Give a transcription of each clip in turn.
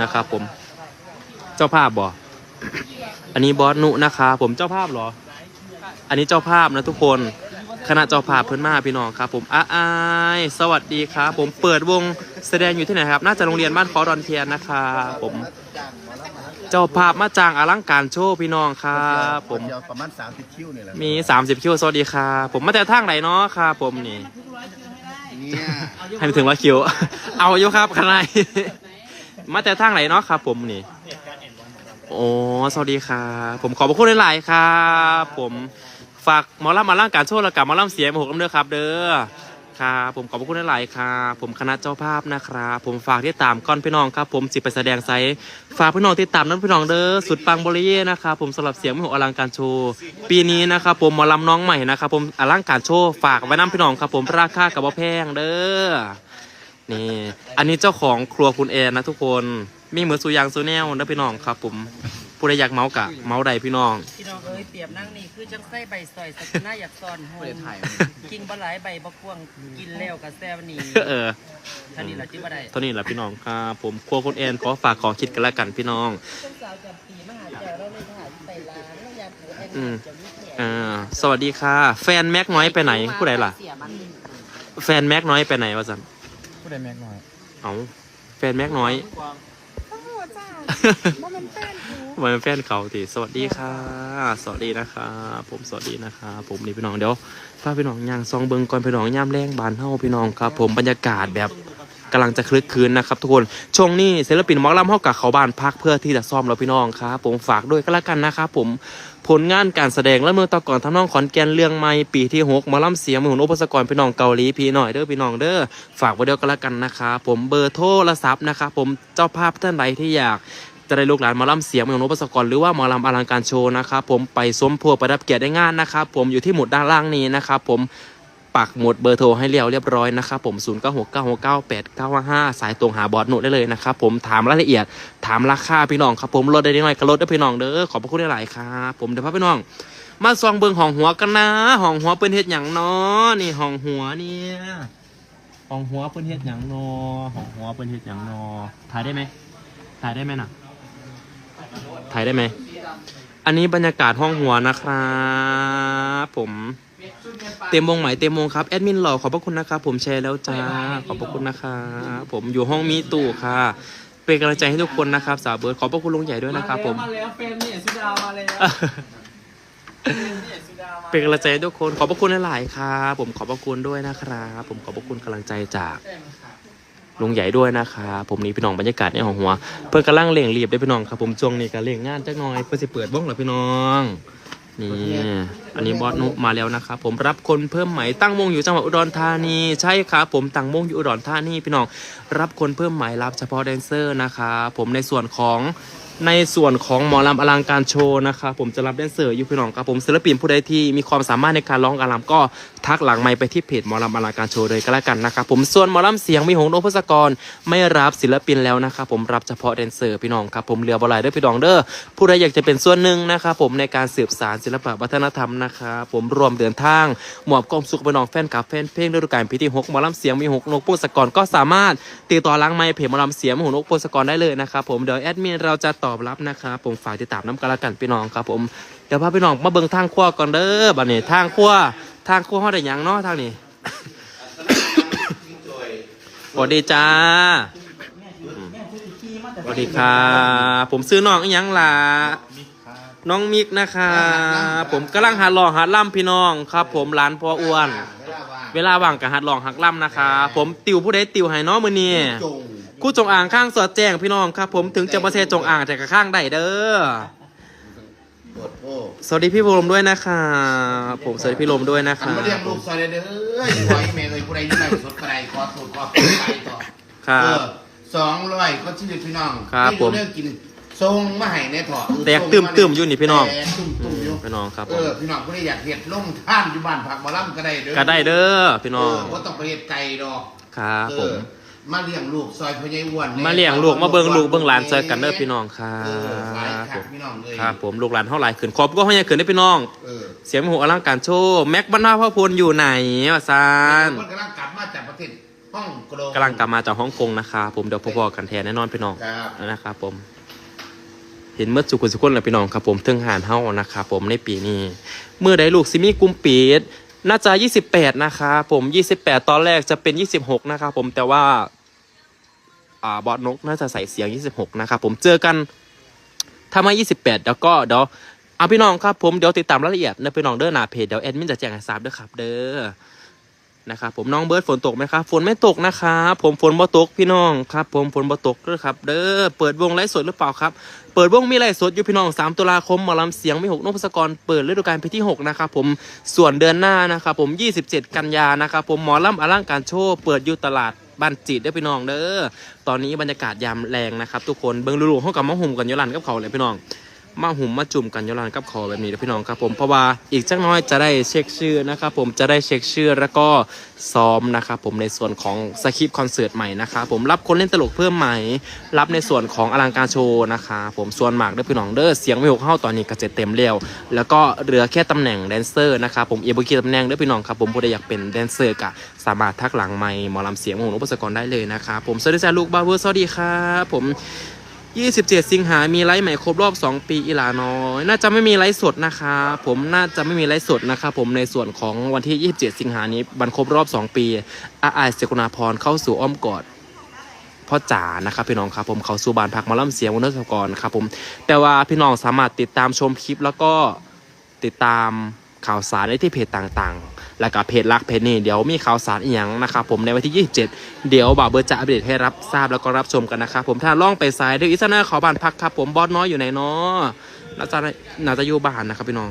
นะครับผม เจ้าภาพบออันนี้บอสนุนะครับผมเจ้าภาพเหรอ อันนี้เจ้าภาพนะทุกคนคณะเจ้าภาพเพื่อนมาพี่น้องครับ ผมอาอายสวัสดีครับ ผมเปิดวงแสดงอยู่ที่ไหนครับ น่าจะโรงเรียนบ้านคอดอนเทียนนะครับผมเจ้าภาพมาจางอลังการโชว์พี่น้องครับผมเดียวประมาณ30คิวนี่แหละมี 30คิวสวัสดีครับผมมาแต่ทางไหนเนาะครับผมนี่เนี่ยให้ไปถึงร้อยคิว เอาอยู่ครับข้างใน มาแต่ทางไหนเนาะครับ ผมนี่โอ้สวัสดีครับผมขอบพระคุณหลายๆครับ ผมฝากหมอลำมาล่างการโชว์และกับหมอลำเสียงมาหกลำเด้อครับ เด้อครับผมขอบพระคุณหลายๆครับผมคณะเจ้าภาพนะครับ ผมฝากที่ตามก้อนพี่น้องครับ ผมสิไปแสดงไซส์ฝากพี่น้องที่ตามนั้นพี่น้องเด้อสุดปังบริเย่นะครับผมสำหรับเสียงมโหอลังการโชว์ปีนี้นะครับผมหมอลำน้องใหม่นะครับผมอลังการโชว์ฝากไว้น้ำพี่น้องครับ ผมราคากับว่าแพงเด้อ นี่ อันนี้เจ้าของครัวคุณแอนนะทุกคน มีเหมือนสุยางสุแนวนะพี่น้องครับ ผมผู้ใดอยากเมาส์กะเมาส์ใดพี่น้อง พี่น้องเอ้ยเปรียบนั่งนี่คือจังไส้ใบซอยสักหน้าอยากซ่อนหัวกินบะหลายใบบะกวงกินแล้วกับแซ่บนี่เออท่านี้ละที่บ่ได้ตัวนี้แหละพี่น้องครับผมครัวคุณแอนขอฝากของคิดกันแล้วกันพี่น้องต้นสาวจำปีมหาเจ้าเราเลยถ่ายไปร้านแล้วยามผัวแอนอืมจะมีแขกอ่าสวัสดีค่ะ แฟนแม็กน้อยไปไหนผู้ใดล่ะเสียมันแฟนแม็กน้อยไปไหนวะสัน ผู้ใดแม็กหน่อยเอาแฟนแม็กน้อยว่ามันแป้นหูมาเป็นแฟนเขาทีสวัสดีค่ะ สวัสดีนะคะผมสวัสดีนะคะผมนี่พี่น้องเดี๋ยวพาพี่น้องย่างซองเบิงก่อนพี่น้องย่ามแรงบานเฮาพี่น้องครับ ผมบรรยากาศแบบ กำลังจะคลึกคืนนะครับทุกคนช่วงนี้ศิลปินมอลำเฮากับเขาบ้านพักเพื่อที่จะซ่อมแล้วพี่น้องครับผมฝากด้วยก็แล้วกันนะครับผมผลงานการแสดงและเมื่อตะก่อนทำน้องขอนแก่นเรื่องใหม่ปีที่หกมอลำเสียงมือหุ่นอุปสกรพี่น้องเกาหลีพี่หน่อยเด้อพี่น้องเด้อฝากไว้เดียวก็แล้วกันนะครับผมเบอร์โทรศัพท์นะครับผมเจ้าภาพท่านใดที่อยากจะได้ลูกหลานมาล่ำเสียงเมืองนพสกรหรือว่ามอลำอลังการโชว์นะครับผมไปสวมพวประดับเกียรติได้งานนะครับผมอยู่ที่หมุดด้านล่างนี้นะครับผม ปักหมดเบอร์โทรให้เรียวเรียบร้อยนะครับผม 0 9 6 9 6 9 8 9 5สายตรงหาบอสหนุได้เลยนะครับผมถามรายละเอียดถามราคาพี่น้องครับผมลดได้นิดหน่อยก็ลดได้พี่น้องเด้อขอบพระคุณหลายครับผมเดี๋ยวพาพี่น้อง มาซองเบิงห้องหัวกันนะห้องหัวเป็นเฮ็ดหยังเนาะนี่ห้องหัวเนี่ยห้องหัวเป็นเฮ็ดหยังเนาะห้องหัวเป็นเฮ็ดหยังเนาะถ่ายได้ไหมถ่ายได้ไหมน่ะถ่ายได้ไหมอันนี้บรรยากาศห้องหัวนะครับผม เต็มวงไหมเต็มวงครับแอดมินหล่อขอบพระคุณนะครับผมแชร์แล้วจ้าขอบพระคุณนะครับผมอยู่ห้องมีตู่ค่ะเป็นกำลังใจให้ทุกคนนะครับ สาวเบิร์ดขอบพระคุณลุงใหญ่ด้วยนะครับผมมาแล้วเฟรมเนี่ยสุดามาแล้วเป็นกำลังใจให้ทุกคนขอบพระคุณหลายๆครับผมขอบพระคุณด้วยนะครับผมขอบพระคุณกำลังใจจากลุงใหญ่ด้วยนะครับผมนี่พี่น้องบรรยากาศในห้องหัว เพื่อนกำลังเล่งรีบได้อพี่น้องครับผมช่วงนี้ก็เล่งงานจักหน่อยเพื่อสิเปิดวงเหรอพี่น้อง นี่อันนี้บอสนุมาแล้วนะครับผมรับคนเพิ่มใหม่ตั้งวงอยู่จังหวัดอุดรธานีใช่ครับผมตั้งวงอยู่อุดรธานีพี่น้องรับคนเพิ่มใหม่รับเฉพาะแดนเซอร์นะครับผมในส่วนของ ในส่วนของหมอลำอลังการโชว์นะครับผมจะรับแดนเซอร์อยู่พี่น้องครับผมศิลปินผู้ใดที่มีความสามารถในการร้องการรำก็ทักหลังไมค์ไปที่เพจหมอลำอลังการโชว์เลยก็แล้วกันนะครับผมส่วนหมอลำเสียงมีหงโนพศกรไม่รับศิลปินแล้วนะครับผมรับเฉพาะแดนเซอร์พี่น้องครับผมเรือบอลายเด้วยพี่น้องเด้อผู้ใดอยากจะเป็นส่วนหนึ่งนะครับผมในการสืบสารศิลปะวัฒนธรรมนะครับผมรวมเดินทางหมอบกองสุขพี่น้องแฟนกับแฟนเพลงฤดูกาลปีที่หกหมอลำเสียงมีหกนพงศกรก็สามารถติดต่อหลังไมค์เพจหมอลำเสียงมีหกนพงศกรได้เลยนะครับผมเดี๋ยวแอดมินเราจะตอบรับนะครับผมฝากติดตามน้ำกันละกันพี่น้องครับผมเดี๋ยวพาพี่น้องมาเบิ่งทางขั้วก่อนเด้อบัดนี้ทางขั้วทางขั้วเฮาได้หยังเนาะทางนี้สวัสดีจ้าสวัสดีค่ะผมซื้อน้องอีหยังล่ะน้องมิกนะคะผมกำลังหัดลองหัดล่ำพี่น้องครับ ผมร้านพ่ออ้วน เวลาว่างกับหัดลองหัดล่ำนะคะ ผมติวผู้ใดติวให้น้องมือนี่ คู่จงอ่างข้างสอดแจ้งพี่น้องครับ ผมถึงจะมาเซจงอ่างแต่กับข้างได้เด้อปวดโอ้สวัสดีพี่ลมด้วยนะคะผมสวัสดีพี่ลมด้วยนะอันคะมาเรียกลูกซอยเด้อเอ้ยขออีเมลเลยผู้ใดที่ไหนสดกระไรขอสูตรขอสูตรไปต่อครับสองร้อยก็ชื่อพี่น้องครับผม เรื่องกินทรงมาให้ในถอดแตกตึมๆอยู่นี่พี่น้องแตกตึมตึมๆอยู่พี่น้องครับผเอมอพี่น้องผู้ใดอยากเห็ดลงท่านอยู่บ้านผักหมอลำก็ได้เด้อก็ได้เด้อพี่น้องเก็ต้องไปเห็ดไก่ดอก ครับเอผอม มาเลี้ยงลูกซอยพ่อใหญ่อ้วนมาเลี้ยงลูกมาเบิ่งลูกเบิ่งหลานเจอกันเด้อพี่น้องครัเออหลายบคักพี่น้องเลยครับผมลูกหลานเท่าไหร่ขึ้นขอบก็ให้ยังขึ้นได้พี่น้อง เออเสียงหัวอลังการโชว์แม็กบ้านนาพ่อพลอยู่ไหนวะซานคนกำลังกลับมาจากประเทศฝห้องกรงกำลังกลับมาจากฮ่องกงนะคะผมเดี๋ยวพบกันแทนแน่นอนพี่น้องครับ นะครับผม เห็นเมื่อสุขุนสุขุนเลยพี่น้องครับผมเทิงหานเฮ้านะครับผมในปีนี้เมื่อใดลูกซิมีกลุ่มปีดน่าจะ 28 นะคะผม 28 ตอนแรกจะเป็น 26 นะครับผมแต่ว่าอ่า บอสนกน่าจะใส่เสียง 26 นะครับผมเจอกันถ้ามา 28เดี๋ยวก็เดี๋ยวเอาพี่น้องครับผมเดี๋ยวติดตามรายละเอียดในพี่น้องเด้อหน้าเพจเดี๋ยวแอดมินจะแจ้งให้ทราบด้อครับ เด้อนะครับผมน้องเบิร์ดฝนตกไหมครับฝนไม่ตกนะครับผมฝนบ่ตกพี่น้องครับ ผมฝนบ่ตกด้อครับ เด้อเปิดวงไลฟ์สดหรือเปล่าครับ เปิดวงมีไลฟ์สดอยู่พี่น้อง3ตุลาคมหมอลำเสียงมีหกนพศกรเปิดฤดูกาลปีที่หกนะครับผมส่วนเดือนหน้านะครับผม 27 กันยานะครับผมหมอลำอลังการโชว์เปิดอยู่ตลาด บ้านจีดได้พี่น้องเด้อตอนนี้บรรยากาศยามแรงนะครับทุกคนเบิ้งลูกๆเขากับมาหุ่มกันยลันกับเขาเลยพี่น้อง มาหุ่มมาจุ่มกันอยรันกับเขาแบบนี้นะพี่น้องครับผมเพราะว่าอีกจักน้อยจะได้เช็คชื่อนะครับผมจะได้เช็คชื่อแล้วก็ซ้อมนะครับผมในส่วนของสคริปต์คอนเสิร์ตใหม่นะครับผมรับคนเล่นตลกเพิ่มใหม่ รับในส่วนของอลังการโชว์นะคะผมส่วนมากเด้อพี่น้องเด้อเสียงไม่หกเข้าตอนนี้ก็เจ็ดเต็มเร็วแล้วก็เหลือแค่ตำแหน่งแดนเซอร์นะครับผมเอเบุกีตำแหน่งเด้อพี่น้องครับผมผู้ใดอยากเป็นแดนเซอร์ก็สามารถทักหลังไมค์หมอลำเสียงของหนุปสกรได้เลยนะครับผมสวัสดีจ้าลูกบาเวอร์สวัสดีครับผม 27 สิงหา มีไลฟ์ใหม่ครบรอบ 2 ปีอีหลาน้อย น่าจะไม่มีไลฟ์สดนะคะผมน่าจะไม่มีไลฟ์สดนะคะผมในส่วนของวันที่ 27 สิงหานี้วันครบรอบ 2 ปี อาอายเสกุณาพรเข้าสู่อ้อมกอดพ่อจ๋านะครับพี่น้องครับผมเขาสู่บานพักมาล่ำเสียงวันนสกรครับผมแต่ว่าพี่น้องสามารถติดตามชมคลิปแล้วก็ติดตามข่าวสารได้ที่เพจต่างๆ แล้วก็เพจรักเพจนี้เดี๋ยวมีข่าวสารอีกอย่างนะครับผมในวันที่ 27 เดี๋ยวบ่าวเบิร์จะอัปเดตให้รับทราบแล้วก็รับชมกันนะครับผมถ้าล่องไปสายเดี๋ยวอิสนาขอบ้านพักครับผมบอสน้อยอยู่ไหนเนาะน่าจะน่าจะอยู่บ้านนะครับพี่น้อง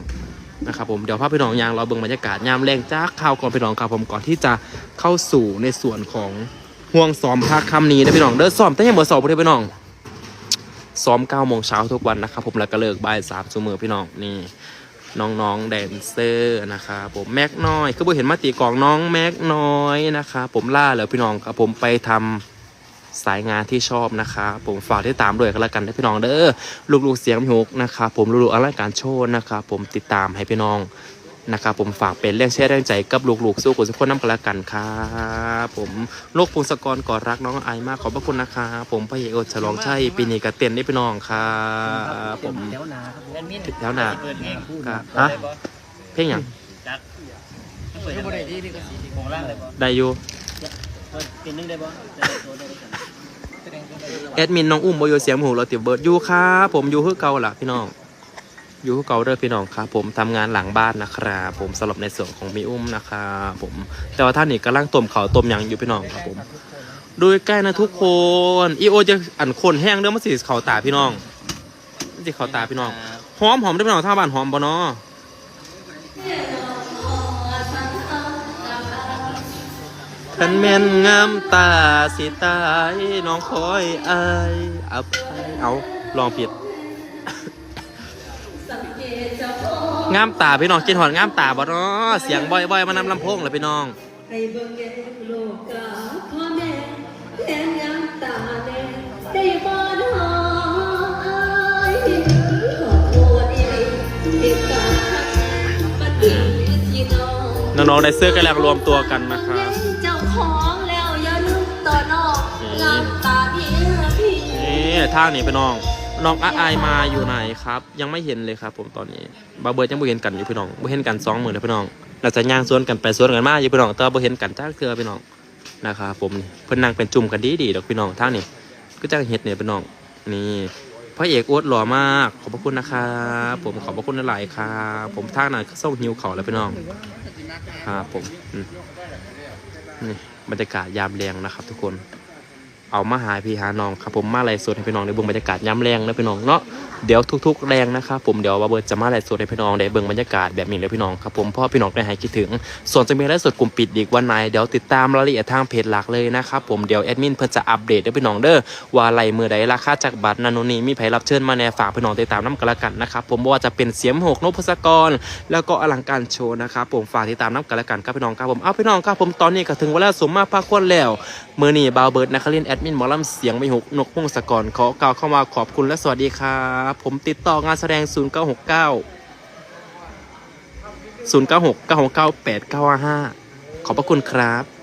นะครับผมเดี๋ยวพาพี่น้องยางราเบิ่งบรรยากาศยามแรงจ้าข่าวก่อนพี่น้องครับผมก่อนที่จะเข้าสู่ในส่วนของห่วงซ้อมภาคคำนี้นะพี่น้องเด้อซ้อมแต่ยังเบอร์สองพี่พี่น้องซ้อมเก้าโมงเช้าทุกวันนะครับผมแล้วก็เลิกบ่ายสามชั่วโมงพี่น้องนี่ น้องๆแดนเซอร์นะครับผมแม็กน้อยคือผมเห็นมาตีกลองน้องแม็กน้อยนะครับผมล่าเหลือพี่น้องครับผมไปทำสายงานที่ชอบนะครับผมฝากที่ตามด้วยกันแล้วกันนะพี่น้องเด้อลูกๆเสียงหกนะครับผมลูกๆอลังการโชว์นะครับผมติดตามให้พี่น้อง นะครับผมฝากเป็นเรื่องแช่แรงใจกับลูกๆสู้คนสักคนน้ำกันแล้วกันครับผมโลกพงศกรกอดรักน้องไอายมากขอบพระคุณนะครับผมพระเอกโอฉลองชัยปีนี้กระเตียนได้พี่น้องครับผมแถวนาครับแอดมินแถวหน้าเปิดเพลงพูดครับฮะฮะเพลงหยังจักเปิดบ่ได้ที่นี่ก็สีของล่างเลยบ่ได้อยู่เปิดเป็นนึงได้บ่ได้ตัวได้กันแสดงตัวได้บ่แอดมินน้องอุ้มบอยู่เสียงหมูเราติดเบิร์ดอยู่ครับผมอยู่คือเก่าล่ะพี่น้อง อยู่เกาเด้อพี่น้องครับผมทำงานหลังบ้านนะครับผมสำหรับในส่วนของมีอุ้มนะครับผมแต่ว่าท่านนี่กำลังต้มเขาต้มยังอยู่พี่น้องครับผมโดูใกล้นะทุกคนอีโอจะอันคนแห้งเด้อมาสิเขาตาพี่น้องนสิเขาตาพี่น้องหอมหอมได้พี่น้องท่าบ้านหอมบ่เนาะคันแม่นงามตาสิตายน้องคอยอายอภัยเอาลองผิด งามตาพี่น้องกินหอนงามตาบ่เนาะเสียงบ่อยๆมานำลำโพงเลยพี่น้องให้เบิ่งแย่โลกกาพ่อแม่แทนยามตาแน่ได้บ่นหายขอโทษอีเหตุการณ์ปฏิที่น้องน้องๆในเสื้อกำลังรวมตัวกันนะครับเจ้าของแล้วอย่าลืมต่อนอกงามตาพี่พี่นี่ท่านี้พี่น้อง น้องอาอายมาอยู่ไหนครับ ยังไม่เห็นเลยครับ ผมตอนนี้บาเบิร์ดยังไม่เห็นกันอยู่พี่น้องไม่เห็นกันสองหมื่นเลยพี่น้องเราจะย่างสวนกันไปสวนกันมาอยู่พี่น้องแต่บ่เห็นกันจ้าเคือพี่น้องนะครับผมนี่เพิ่นนั่งเป็นจุ่มกันดีดีดอกพี่น้องท่านี้ก็จะเห็ดเนี่ยพี่น้องนี่พระเอกโอ๊ตหล่อมากขอบพระคุณนะครับผมขอบพระคุณหลายครับผมท่านั้นส่งหิวเขาแล้วพี่น้องครับผมอืมนี่บรรยากาศยามแรงนะครับทุกคน เอามาหาพี่หาน้องครับผมมาไล่สดให้พี่น้องในเบิ่งบรรยากาศย้ำแรงนะพี่น้องเนาะ เดี๋ยวทุกๆแรงนะครับผมเดี๋ยวบาเบิร์ดจะมาไล่สดให้พี่น้องได้เบิ่งบรรยากาศแบบนี้เลยพี่น้องครับผมเพราะพี่น้องได้หายคิดถึง ส่วนจะมีไลฟ์สดกลุ่มปิดอีกวันไหนเดี๋ยวติดตามรายละเอียดทางเพจหลักเลยนะครับผมเดี๋ยวแอดมินเพิ่นจะอัปเดตให้พี่น้องเด้อว่าไล่มือใดราคาจากบัตรนันนนนี่มีไผรับเชิญมาแน่ฝากพี่น้องติดตามน้ำกันละกันนะครับผมว่าจะเป็นเสียมหกนพศกร แล้วก็อลังการโชว์นะครับผมฝากติดตามน้ำกันละกันครับพี่น้องครับผมเอาพี่น้องครับผมตอนนี้ก็ถึงเวลาสมมาภาคควรแล้วมือนี่บาวเบิร์ดนักเรียนแอดมินหมอลำเสียงไม่หกนกพงศกรขอกล่าวเข้ามาขอบคุณและสวัสดีครับผมติดต่องานแสดง 0969 096 969 8955 ขอบพระคุณครับ